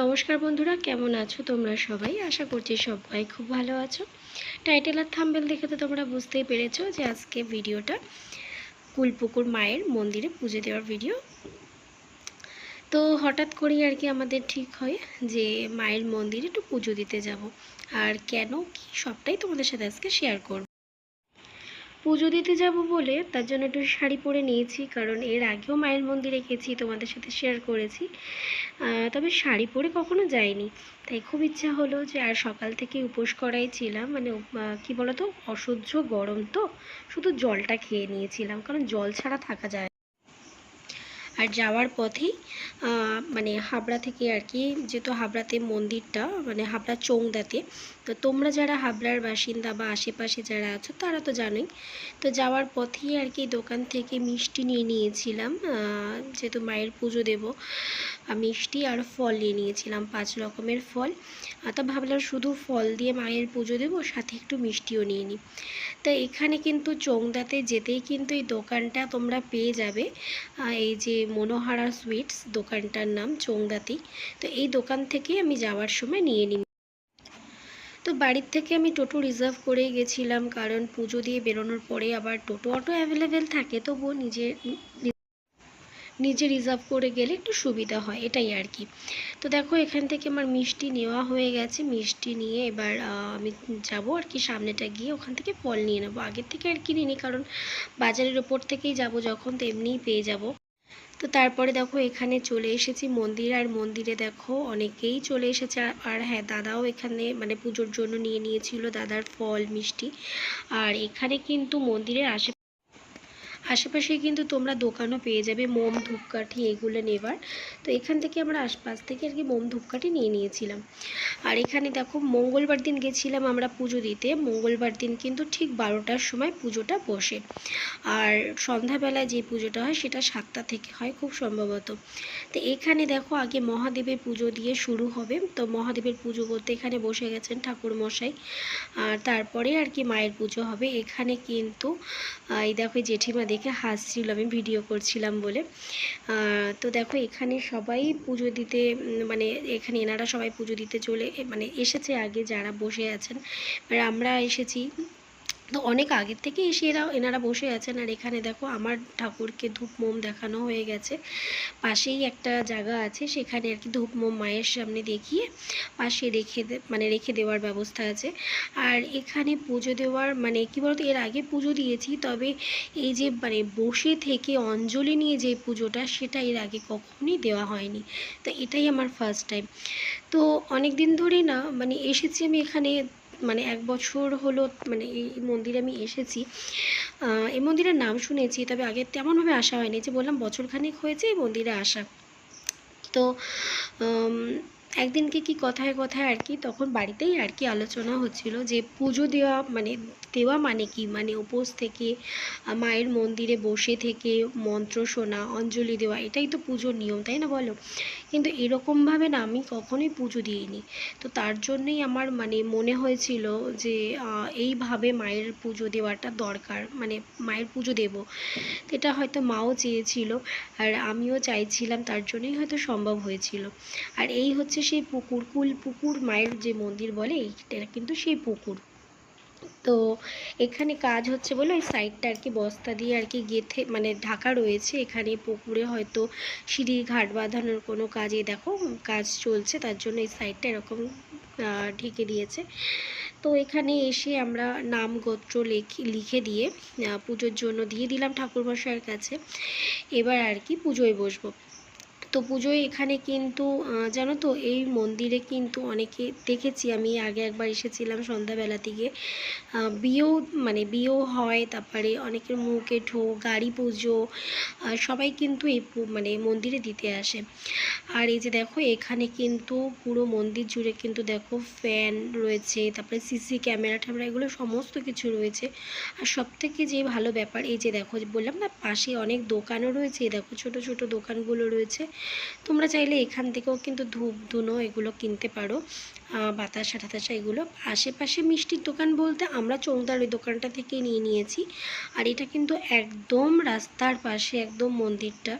নমস্কার বন্ধুরা, কেমন আছো তোমরা সবাই? আশা করছি সবাই খুব ভালো আছো। টাইটেল আর থাম্বেল দেখে তো তোমরা বুঝতেই পেরেছ যে আজকে ভিডিওটা কুলপুকুর মায়ের মন্দিরে পুজো দেওয়ার ভিডিও তো হঠাৎ করেই আর কি আমাদের ঠিক হয় যে মায়ের মন্দিরে একটু পুজো দিতে যাব। আর কেন কি সবটাই তোমাদের সাথে আজকে শেয়ার করব। পুজো দিতে যাব বলে তার জন্য একটু শাড়ি পরে নিয়েছি, কারণ এর আগেও মায়ের মন্দিরে গেছি, তোমাদের সাথে শেয়ার করেছি তবে শাড়ি পরে কখনো যাইনি তাই খুব ইচ্ছা হলো যে আর সকাল থেকে উপোস করাই ছিলাম মানে কি বলতো, অসহ্য গরম তো, শুধু জলটা খেয়ে নিয়েছিলাম, কারণ জল ছাড়া থাকা যায়। আর যাওয়ার পথেই মানে হাবড়া থেকে আর কি, যেহেতু হাবড়াতে মন্দিরটা মানে হাবড়া চৌংদাতে, তো তোমরা যারা হাবড়ার বাসিন্দা বা আশেপাশে যারা আছো, তারা তো জানোই। তো যাওয়ার পথেই আর কি দোকান থেকে মিষ্টি নিয়ে নিয়েছিলাম যেহেতু মায়ের পুজো দেবো মিষ্টি আর ফল নিয়ে নিয়েছিলাম, পাঁচ রকমের ফল। তা ভাবলাম শুধু ফল দিয়ে মায়ের পুজো দেবো, সাথে একটু মিষ্টিও নিয়ে নিই। তা এখানে কিন্তু চৌংদাতে যেতেই কিন্তু এই দোকানটা তোমরা পেয়ে যাবে এই যে মনোহারা সুইটস দোকানটার নাম চৌংদাতেই তো এই দোকান থেকেই আমি যাওয়ার সময় নিয়ে নিই। তো বাড়ির থেকে আমি টোটো রিজার্ভ করেই গেছিলাম, কারণ পুজো দিয়ে বেরোনোর পরে আবার টোটো অটো অ্যাভেলেবেল থাকে, তবুও নিজে নিজে রিজার্ভ করে গেলে একটু সুবিধা হয়, এটাই আর কি। তো দেখো, এখান থেকে আমার মিষ্টি নেওয়া হয়ে গেছে, মিষ্টি নিয়ে এবার আমি যাব আর কি সামনেটা গিয়ে ওখান থেকে ফল নিয়ে নেব। আগের থেকে আর কিনিনি, কারণ বাজারের ওপর থেকেই যাব যখন, তো এমনিই পেয়ে যাব। তো তারপরে দেখো এখানে চলে এসেছি মন্দির, আর মন্দিরে দেখো অনেকেই চলে এসেছে। আর- হ্যাঁ দাদাও এখানে মানে পুজোর জন্য নিয়ে নিয়েছিল দাদার ফল, মিষ্টি। আর এখানে কিন্তু মন্দিরের আশে আশেপাশে কিন্তু তোমরা দোকানও পেয়ে যাবে, মোম, ধূপকাঠি এগুলো নেবার। তো এখান থেকে আমরা আশপাশ থেকে আর কি মোম, ধূপকাঠি নিয়ে নিয়েছিলাম। আর এখানে দেখো, মঙ্গলবার দিন গেছিলাম আমরা পুজো দিতে। মঙ্গলবার দিন কিন্তু ঠিক বারোটার সময় পুজোটা বসে। আর সন্ধ্যাবেলায় যে পুজোটা হয় সেটা সাতটা থেকে হয় খুব সম্ভবত। তো এখানে দেখো, আগে মহাদেবের পুজো দিয়ে শুরু হবে। তো মহাদেবের পুজো করতে এখানে বসে গেছেন ঠাকুর মশাই আর তারপরে আর কি মায়ের পুজো হবে। এখানে কিন্তু এই দেখো জেঠিমা দেখে হাসছিল, আমি ভিডিও করছিলাম বলে। তো দেখো, এখানে সবাই পুজো দিতে মানে এখানে এনারা সবাই পুজো দিতে চলে মানে এসেছে আগে যারা বসে আছেন। আমরা এসেছি তো অনেক আগের থেকে এসে এরা, এনারা বসে আছেন। আর এখানে দেখো আমার ঠাকুরকে ধূপ মোম দেখানো হয়ে গেছে। পাশেই একটা জায়গা আছে, সেখানে আর কি ধূপ মোম মায়ের সামনে দেখিয়ে পাশে রেখে মানে রেখে দেওয়ার ব্যবস্থা আছে। আর এখানে পুজো দেওয়ার মানে কি বলতো, এর আগে পুজো দিয়েছি, তবে এই যে মানে বসে থেকে অঞ্জলি নিয়ে যে পুজোটা, সেটা এর আগে কখনোই দেওয়া হয়নি। তো এটাই আমার ফার্স্ট টাইম তো অনেক দিন ধরেই না মানে এসেছি আমি এখানে মানে এক বছর হলো মানে এই মন্দিরে আমি এসেছি। এই মন্দিরের নাম শুনেছি, তবে আগে তেমনভাবে আসা হয়নি। যে বললাম বছরখানেক হয়েছে এই মন্দিরে আসা। তো একদিনকে কি কথায় কথায় আর কি তখন বাড়িতেই আর কি আলোচনা হচ্ছিল যে পুজো দেওয়া মানে দেওয়া মানে কি? মানে উপোস থেকে মায়ের মন্দিরে বসে থেকে মন্ত্র শোনা, অঞ্জলি দেওয়া, এটাই তো পুজোর নিয়ম, তাই না বলো? কিন্তু এরকমভাবে না আমি কখনোই পুজো দিইনি। তো তার জন্যই আমার মানে মনে হয়েছিল যে এইভাবে মায়ের পুজো দেওয়াটা দরকার মানে মায়ের পুজো দেব। এটা হয়তো মাও চেয়েছিল আর আমিও চাইছিলাম, তার জন্যই হয়তো সম্ভব হয়েছিল। আর এই হচ্ছে সেই পুকুর, কুল পুকুর মায়ের যে মন্দির বলে, এইটা কিন্তু সেই পুকুর। তো এখানে কাজ হচ্ছে বলে ওই সাইডটা আর কি বস্তা দিয়ে আর কি গেথে মানে ঢাকা রয়েছে। এখানে পুকুরে হয়তো সিঁড়ি ঘাট বাঁধানোর কোনো কাজে দেখো কাজ চলছে, তার জন্য এই সাইডটা এরকম ঢেকে দিয়েছে। তো এখানে এসে আমরা নাম গোত্র লেখি, লিখে দিয়ে পুজোর জন্য দিয়ে দিলাম ঠাকুরমশাইয়ের কাছে। এবার আর কি পুজোয় বসবো। তো পুজোয় এখানে কিন্তু জানো তো, এই মন্দিরে কিন্তু অনেকে দেখেছি, আমি আগে একবার এসেছিলাম সন্ধ্যাবেলা থেকে বিয়েও মানে বিয়েও হয়, তারপরে অনেকের মুখে ঠো গাড়ি পুজো সবাই কিন্তু এই মানে মন্দিরে দিতে আসে। আর এই যে দেখো, এখানে কিন্তু পুরো মন্দির জুড়ে কিন্তু দেখো ফ্যান রয়েছে, তারপরে সিসি ক্যামেরা ট্যামেরা এগুলো সমস্ত কিছু রয়েছে। আর সব থেকে যে ভালো ব্যাপার, এই যে দেখো বললাম না, পাশে অনেক দোকানও রয়েছে দেখো, ছোট ছোট দোকানগুলো রয়েছে। তোমরা চাইলে এখান থেকেও কিন্তু ধূপ, ধুনো এগুলো কিনতে পারো। বাতাসা টাতাসা এগুলো। আশেপাশে মিষ্টির দোকান বলতে আমরা চৌদার ওই দোকানটা থেকে নিয়ে নিয়েছি। আর এটা কিন্তু একদম রাস্তার পাশে, একদম মন্দিরটা।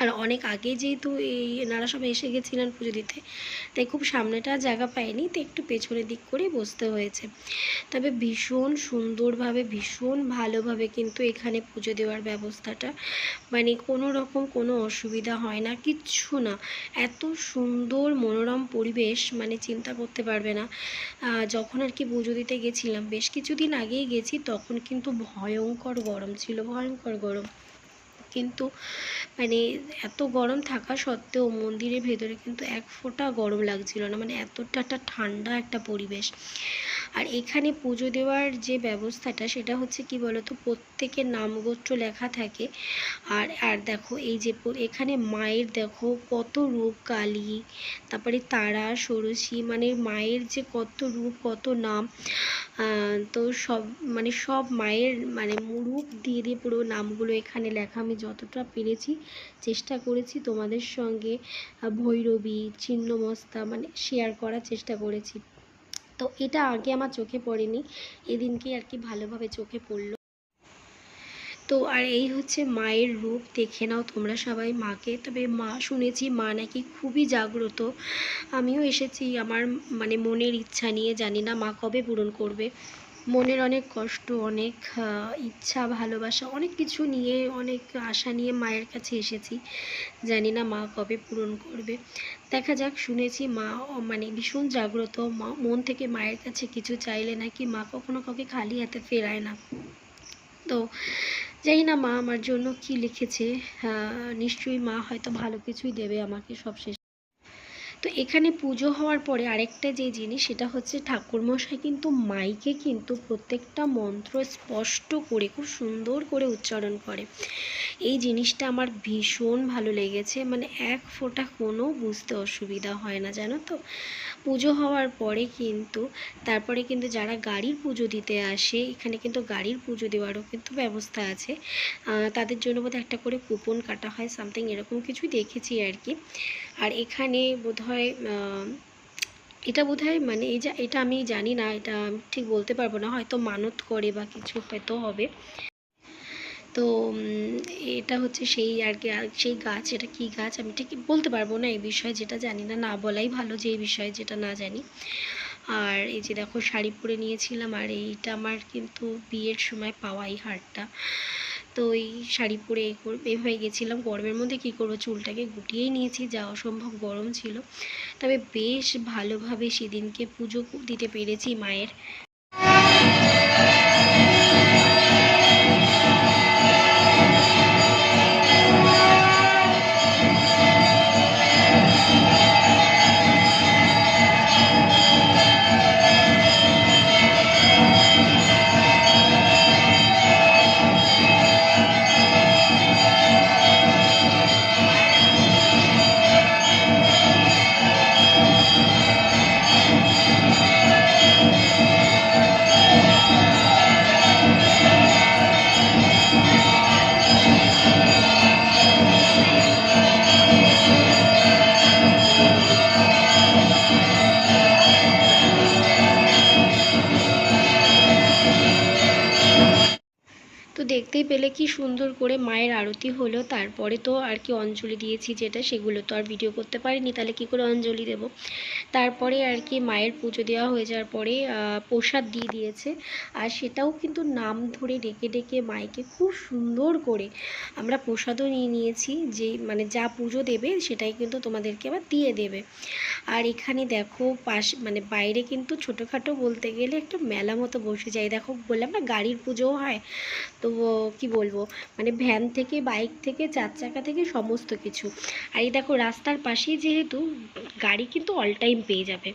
আর অনেক আগে যেহেতু এই এনারা সব এসে গেছিলেন পুজো দিতে, তাই খুব সামনেটা জায়গা পায়নি তো একটু পেছনের দিক করে বসতে হয়েছে। তবে ভীষণ সুন্দরভাবে, ভীষণ ভালোভাবে কিন্তু এখানে পুজো দেওয়ার ব্যবস্থাটা মানে কোনো রকম কোনো অসুবিধা হয় না, কিচ্ছু না। এত সুন্দর মনোরম পরিবেশ মানে চিন্তা করতে পারবে না। যখন আর কি পুজো দিতে গেছিলাম, বেশ কিছুদিন আগেই গেছি, তখন কিন্তু ভয়ঙ্কর গরম ছিল, ভয়ঙ্কর গরম। কিন্তু মানে এত গরম থাকা সত্ত্বেও মন্দিরের ভেতরে কিন্তু এক ফোঁটা গরম লাগছিল না। মানে এতটা একটা ঠান্ডা একটা পরিবেশ। আর এখানে পুজো দেওয়ার যে ব্যবস্থাটা, সেটা হচ্ছে কি বলতো, প্রত্যেকের নামগোত্র লেখা থাকে। আর আর দেখো, এই যে এখানে মায়ের দেখো, কত রূপ কালী, তারপরে তারা, ষোড়শী মানে মায়ের যে কত রূপ, কত নাম তো সব মানে সব মায়ের মানে রূপ দিয়ে দিয়ে পুরো নামগুলো এখানে লেখা। আমি যতটা পেরেছি, চেষ্টা করেছি তোমাদের সঙ্গে ভৈরবী, ছিন্নমস্তা মানে শেয়ার করার চেষ্টা করেছি। তো এটা আগে আমার চোখে পড়েনি। এদিনকে আর কি ভালোভাবে চোখে পড়ল। তো আর এই হচ্ছে মায়ের রূপ, দেখে নাও তোমরা সবাই মাকে। তবে মা, শুনেছি মা নাকি খুবই জাগ্রত। আমিও এসেছি আমার মানে মনের ইচ্ছা নিয়ে, জানি না মা কবে পূরণ করবে। মনের অনেক কষ্ট, অনেক ইচ্ছা, ভালোবাসা, অনেক কিছু নিয়ে, অনেক আশা নিয়ে মায়ের কাছে এসেছি। জানি না মা কবে পূরণ করবে। দেখা যাক, শুনেছি মা মানে ভীষণ জাগ্রত। মা, মন থেকে মায়ের কাছে কিছু চাইলে নাকি মা কখনো কাউকে খালি হাতে ফেরায় না। তো জানি না মা আমার জন্য কি লিখেছে। নিশ্চয়ই মা হয়তো ভালো কিছুই দেবে আমাকে সবশেষ। তো এখানে পুজো হওয়ার পরে আরেকটা যে জিনিস সেটা হচ্ছে ঠাকুরমশাই কিন্তু মাইকে কিন্তু প্রত্যেকটা মন্ত্র স্পষ্ট করে, খুব সুন্দর করে উচ্চারণ করে। এই জিনিসটা আমার ভীষণ ভালো লেগেছে। মানে এক ফোঁটা কোনো বুঝতে অসুবিধা হয় না, জানো তো? পুজো হওয়ার পরে কিন্তু, তারপরে কিন্তু যারা গাড়ির পুজো দিতে আসে, এখানে কিন্তু গাড়ির পুজো দেওয়ারও কিন্তু ব্যবস্থা আছে। তাদের জন্য বোধহয় একটা করে কুপন কাটা হয়, সামথিং এরকম কিছুই দেখেছি আর কি। আর এখানে বোধহয় এটা বোধহয় মানে এই যে, এটা আমি জানি না, এটা ঠিক বলতে পারব না, হয়তো মানত করে বা কিছু হয়তো হবে। তো এটা হচ্ছে সেই আর কি, আর সেই গাছ, এটা কি গাছ আমি ঠিক বলতে পারব না এই বিষয়ে, যেটা জানি না না বলাই ভালো যে এই বিষয়ে, যেটা না জানি। আর এই যে দেখো, শাড়ি পরে নিয়েছিলাম, আর এইটা আমার কিন্তু বিয়ের সময় পাওয়া এই হারটা। তো ওই শাড়ি পরে এই করে এভাবে গেছিলাম গরমের মধ্যে, কি করব? চুলটাকে গুটিয়েই নিয়েছি, যা অসম্ভব গরম ছিল। তবে বেশ ভালোভাবে সেদিনকে পুজো দিতে পেরেছি মায়ের। তো দেখতেই পেলে কি সুন্দর করে মায়ের আরতি হলো। তারপরে তো আর কি অঞ্জলি দিয়েছি যেটা, সেগুলো তো আর ভিডিও করতে পারিনি, তাহলে কি করে অঞ্জলি দেব? তারপরে আর কি মায়ের পুজো দেওয়া হয়ে যাওয়ার পরে প্রসাদ দিয়ে দিয়েছে। আর সেটাও কিন্তু নাম ধরে ডেকে ডেকে মাইকে খুব সুন্দর করে আমরা প্রসাদও নিয়ে নিয়েছি। যে মানে যা পুজো দেবে সেটাই কিন্তু তোমাদেরকে আবার দিয়ে দেবে। আর এখানে দেখো পাশ মানে বাইরে কিন্তু ছোটোখাটো বলতে গেলে একটা মেলা মতো বসে যায়। দেখো বললাম না, গাড়ির পুজোও হয়। তো কি বলব মানে ভ্যান থেকে বাইক থেকে, চার চাকা থেকে সমস্ত কিছু। আর এই দেখো রাস্তার পাশেই যেহেতু, গাড়ি কিন্তু অল টাইম পেয়ে যাবে।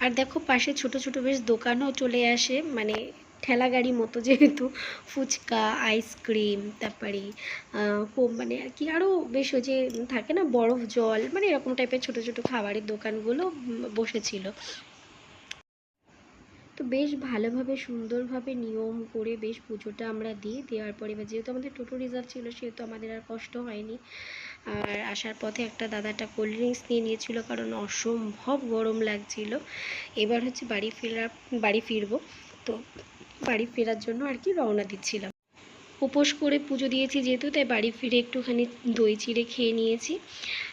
আর দেখো পাশে ছোট ছোট বেশ দোকানও চলে আসে মানে ঠেলা গাড়ি মতো যেহেতু ফুচকা, আইসক্রিম, তারপরে মানে আর কি আরও বেশ ওই যে থাকে না বরফ জল মানে এরকম টাইপের ছোট ছোট খাবারের দোকানগুলো বসেছিল। তো বেশ ভালোভাবে, সুন্দরভাবে নিয়ম করে বেশ পুজোটা আমরা দিই দেওয়ার পরে, এবার যেহেতু আমাদের টোটো রিজার্ভ ছিল, সেহেতু আমাদের আর কষ্ট হয়নি। আর আসার পথে একটা দাদাটা কোল্ড ড্রিঙ্কস নিয়ে নিয়েছিল, কারণ অসম্ভব গরম লাগছিল। এবার হচ্ছে বাড়ি ফেরার বাড়ি ফিরবো। তো বাড়ি ফেরার জন্য আর কি রওনা দিচ্ছিলাম। উপোস করে পুজো দিয়েছি যেহেতু, তাই বাড়ি ফিরে একটুখানি দই চিড়ে খেয়ে নিয়েছি।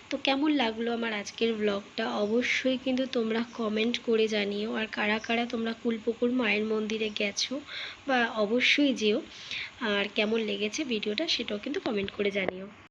তো কেমন লাগল আমার আজকের ব্লগটা অবশ্যই কিন্তু তোমরা কমেন্ট করে জানিও। আর কারা কারা তোমরা কুলপুকুর মায়ের মন্দিরে গেছো বা অবশ্যই যেও। আর কেমন লেগেছে ভিডিওটা সেটাও কিন্তু কমেন্ট করে জানিও।